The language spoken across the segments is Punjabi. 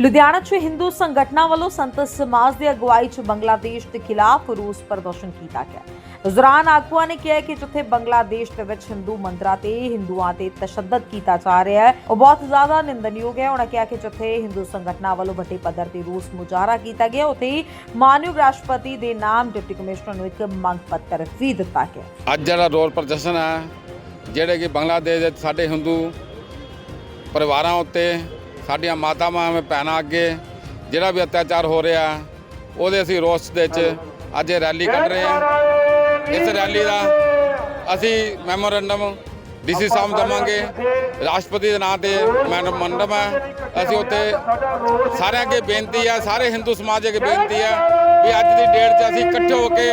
ਲੁਧਿਆਣਾ 'ਚ ਹਿੰਦੂ ਸੰਗਠਨਾਂ ਵੱਲੋਂ ਸੰਤ ਸਮਾਜ ਦੀ ਅਗਵਾਈ 'ਚ ਬੰਗਲਾਦੇਸ਼ ਦੇ ਖਿਲਾਫ ਰੋਸ ਪ੍ਰਦਰਸ਼ਨ ਕੀਤਾ ਗਿਆ। ਇਸ ਦੌਰਾਨ ਆਗੂਆਂ ਨੇ ਕਿਹਾ ਕਿ ਜਿੱਥੇ ਬੰਗਲਾਦੇਸ਼ ਦੇ ਵਿੱਚ ਹਿੰਦੂ ਮੰਦਰਾਂ ਤੇ ਹਿੰਦੂਆਂ ਤੇ ਤਸ਼ੱਦਦ ਕੀਤਾ ਜਾ ਰਿਹਾ ਹੈ, ਉਹ ਬਹੁਤ ਜ਼ਿਆਦਾ ਨਿੰਦਨਯੋਗ ਹੈ। ਉਹਨਾਂ ਕਿਹਾ ਕਿ ਜਿੱਥੇ ਹਿੰਦੂ ਸੰਗਠਨਾਂ ਵੱਲੋਂ ਵੱਡੇ ਪੱਧਰ ਤੇ ਰੋਸ ਮੁਜ਼ਾਹਰਾ ਕੀਤਾ ਗਿਆ, ਉੱਥੇ ਹੀ ਮਾਨਯੋਗ ਰਾਸ਼ਟਰਪਤੀ ਦੇ ਨਾਮ ਡਿਪਟੀ ਕਮਿਸ਼ਨਰ ਨੂੰ ਇੱਕ ਮੰਗ ਪੱਤਰ ਵੀ ਦਿੱਤਾ ਗਿਆ। ਅੱਜ ਜਿਹੜਾ ਰੋਸ ਪ੍ਰਦਰਸ਼ਨ ਹੈ, ਜਿਹੜੇ ਕਿ ਬੰਗਲਾਦੇਸ਼ ਦੇ ਸਾਡੇ ਹਿੰਦੂ ਪਰਿਵਾਰਾਂ ਉੱਤੇ ਸਾਡੀਆਂ ਮਾਤਾਵਾਂ ਭੈਣਾਂ ਅੱਗੇ ਜਿਹੜਾ ਵੀ ਅਤਿਆਚਾਰ ਹੋ ਰਿਹਾ ਉਹਦੇ ਅਸੀਂ ਰੋਸ ਦੇ ਵਿੱਚ ਅੱਜ ਇਹ ਰੈਲੀ ਕੱਢ ਰਹੇ ਹਾਂ। ਇਸ ਰੈਲੀ ਦਾ ਅਸੀਂ ਮੈਮੋਰੈਂਡਮ ਡੀਸੀ ਸਾਹਿਬ ਦੇਵਾਂਗੇ। ਰਾਸ਼ਟਰਪਤੀ ਦੇ ਨਾਂ ਤੇ ਮੈਮੋਰੈਂਡਮ ਹੈ। ਅਸੀਂ ਉੱਥੇ ਸਾਰਿਆਂ ਅੱਗੇ ਬੇਨਤੀ ਹੈ ਸਾਰੇ ਹਿੰਦੂ ਸਮਾਜ ਅੱਗੇ ਬੇਨਤੀ ਹੈ ਵੀ ਅੱਜ ਦੀ ਡੇਟ 'ਚ ਅਸੀਂ ਇਕੱਠੇ ਹੋ ਕੇ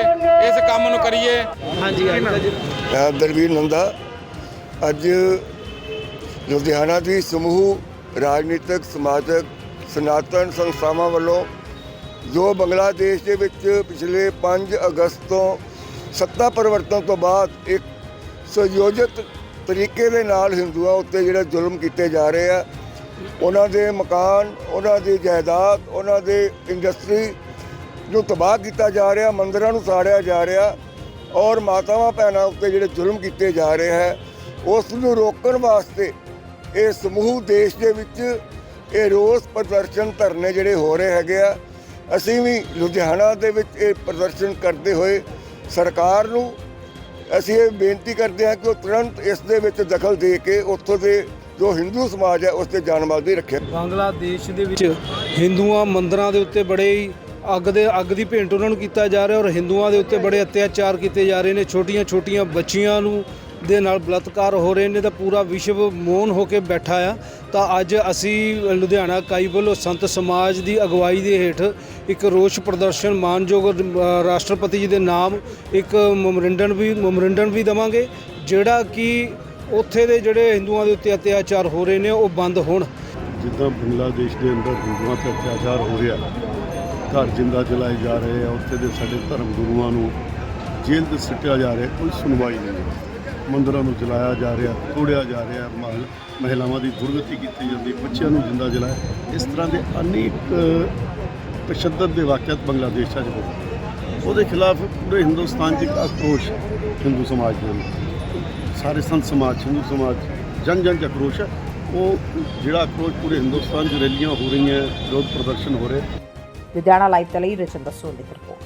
ਇਸ ਕੰਮ ਨੂੰ ਕਰੀਏ। ਹਾਂਜੀ ਹਾਂਜੀ ਮੈਂ ਦਲਵੀਰ ਨੰਦਾ। ਅੱਜ ਲੁਧਿਆਣਾ ਦੀ ਸਮੂਹ ਰਾਜਨੀਤਿਕ, ਸਮਾਜਿਕ, ਸਨਾਤਨ ਸੰਸਥਾਵਾਂ ਵੱਲੋਂ ਜੋ ਬੰਗਲਾਦੇਸ਼ ਦੇ ਵਿੱਚ ਪਿਛਲੇ 5 ਅਗਸਤ ਤੋਂ ਸੱਤਾ ਪਰਿਵਰਤਨ ਤੋਂ ਬਾਅਦ ਇੱਕ ਸੰਯੋਜਿਤ ਤਰੀਕੇ ਦੇ ਨਾਲ ਹਿੰਦੂਆਂ ਉੱਤੇ ਜਿਹੜੇ ਜ਼ੁਲਮ ਕੀਤੇ ਜਾ ਰਹੇ ਆ, ਉਹਨਾਂ ਦੇ ਮਕਾਨ, ਉਹਨਾਂ ਦੀ ਜਾਇਦਾਦ, ਉਹਨਾਂ ਦੇ ਇੰਡਸਟਰੀ ਨੂੰ ਤਬਾਹ ਕੀਤਾ ਜਾ ਰਿਹਾ, ਮੰਦਰਾਂ ਨੂੰ ਸਾੜਿਆ ਜਾ ਰਿਹਾ ਔਰ ਮਾਤਾਵਾਂ ਭੈਣਾਂ ਉੱਤੇ ਜਿਹੜੇ ਜ਼ੁਲਮ ਕੀਤੇ ਜਾ ਰਹੇ ਹੈ, ਉਸ ਨੂੰ ਰੋਕਣ ਵਾਸਤੇ ਇਹ ਸਮੂਹ ਦੇਸ਼ ਦੇ ਵਿੱਚ ਇਹ ਰੋਸ ਪ੍ਰਦਰਸ਼ਨ ਧਰਨੇ ਜਿਹੜੇ ਹੋ ਰਹੇ ਹੈਗੇ ਆ, ਅਸੀਂ ਵੀ ਲੁਧਿਆਣਾ ਦੇ ਵਿੱਚ ਇਹ ਪ੍ਰਦਰਸ਼ਨ ਕਰਦੇ ਹੋਏ ਸਰਕਾਰ ਨੂੰ ਅਸੀਂ ਇਹ ਬੇਨਤੀ ਕਰਦੇ ਹਾਂ ਕਿ ਉਹ ਤੁਰੰਤ ਇਸ ਦੇ ਵਿੱਚ ਦਖਲ ਦੇ ਕੇ ਉੱਥੋਂ ਦੇ ਜੋ ਹਿੰਦੂ ਸਮਾਜ ਹੈ ਉਸ ਤੇ ਜਾਨਮਾਲ ਰੱਖੇ। ਬੰਗਲਾਦੇਸ਼ ਦੇ ਵਿੱਚ ਹਿੰਦੂਆਂ ਮੰਦਰਾਂ ਦੇ ਉੱਤੇ ਬੜੇ ਹੀ ਅੱਗ ਦੇ ਅੱਗ ਦੀ ਭੇਂਟ ਉਹਨਾਂ ਨੂੰ ਕੀਤਾ ਜਾ ਰਿਹਾ ਔਰ ਹਿੰਦੂਆਂ ਦੇ ਉੱਤੇ ਬੜੇ ਅਤਿਆਚਾਰ ਕੀਤੇ ਜਾ ਰਹੇ ਨੇ ਛੋਟੀਆਂ ਛੋਟੀਆਂ ਬੱਚੀਆਂ ਨੂੰ ਦੇ ਨਾਲ ਬਲਾਤਕਾਰ ਹੋ ਰਹੇ ਨੇ ਤਾਂ ਪੂਰਾ ਵਿਸ਼ਵ ਮੌਨ ਹੋ ਕੇ ਬੈਠਾ ਆ। ਤਾਂ ਅੱਜ ਅਸੀਂ ਲੁਧਿਆਣਾ ਇਕਾਈ ਵੱਲੋਂ ਸੰਤ ਸਮਾਜ ਦੀ ਅਗਵਾਈ ਦੇ ਹੇਠ ਇੱਕ ਰੋਸ ਪ੍ਰਦਰਸ਼ਨ ਮਾਨਯੋਗ ਰਾਸ਼ਟਰਪਤੀ ਜੀ ਦੇ ਨਾਮ, ਇੱਕ ਮੈਮੋਰੰਡਮ ਵੀ ਮੈਮੋਰੰਡਮ ਵੀ ਦਵਾਂਗੇ, ਜਿਹੜਾ ਕਿ ਉੱਥੇ ਦੇ ਜਿਹੜੇ ਹਿੰਦੂਆਂ ਦੇ ਉੱਤੇ ਅਤਿਆਚਾਰ ਹੋ ਰਹੇ ਨੇ, ਉਹ ਬੰਦ ਹੋਣ। ਜਿੱਦਾਂ ਬੰਗਲਾਦੇਸ਼ ਦੇ ਅੰਦਰ ਹਿੰਦੂਆਂ ਤੇ ਅਤਿਆਚਾਰ ਹੋ ਰਿਹਾ, ਘਰ ਜਿੰਦਾ ਜਲਾਏ ਜਾ ਰਹੇ ਆ, ਉੱਥੇ ਦੇ ਸਾਡੇ ਧਰਮ ਗੁਰੂਆਂ ਨੂੰ ਜੇਲ੍ਹ 'ਤੇ ਸਿੱਟਿਆ ਜਾ ਰਿਹਾ, ਕੋਈ ਸੁਣਵਾਈ ਨਹੀਂ। ਮੰਦਰਾਂ ਨੂੰ ਜਲਾਇਆ ਜਾ ਰਿਹਾ, ਤੋੜਿਆ ਜਾ ਰਿਹਾ ਮਹਲ, ਮਹਿਲਾਵਾਂ ਦੀ ਦੁਰਗਤੀ ਕੀਤੀ ਜਾਂਦੀ, ਬੱਚਿਆਂ ਨੂੰ ਜਿੰਦਾ ਜਲਾਇਆ। ਇਸ ਤਰ੍ਹਾਂ ਦੇ ਅਨੇਕ ਤਸ਼ੱਦਦ ਦੇ ਵਾਕਿਆਤ ਬੰਗਲਾਦੇਸ਼ 'ਚ ਅੱਜ ਹੋਏ ਉਹਦੇ ਖਿਲਾਫ ਪੂਰੇ ਹਿੰਦੁਸਤਾਨ 'ਚ ਇੱਕ ਆਕਰੋਸ਼ ਹਿੰਦੂ ਸਮਾਜ ਦੇ ਅੰਦਰ ਸਾਰੇ ਸੰਤ ਸਮਾਜ, ਹਿੰਦੂ ਸਮਾਜ, ਜਨ ਜਨ 'ਚ ਆਕਰੋਸ਼ ਹੈ। ਉਹ ਜਿਹੜਾ ਆਕਰੋਸ਼ ਪੂਰੇ ਹਿੰਦੁਸਤਾਨ 'ਚ ਰੈਲੀਆਂ ਹੋ ਰਹੀਆਂ, ਵਿਰੋਧ ਪ੍ਰਦਰਸ਼ਨ ਹੋ ਰਹੇ। ਲੁਧਿਆਣਾ ਲਾਈਵ ਦੇ ਲਈ ਰਚਨ ਦਸੂ ਦੀ ਰਿਪੋਰਟ।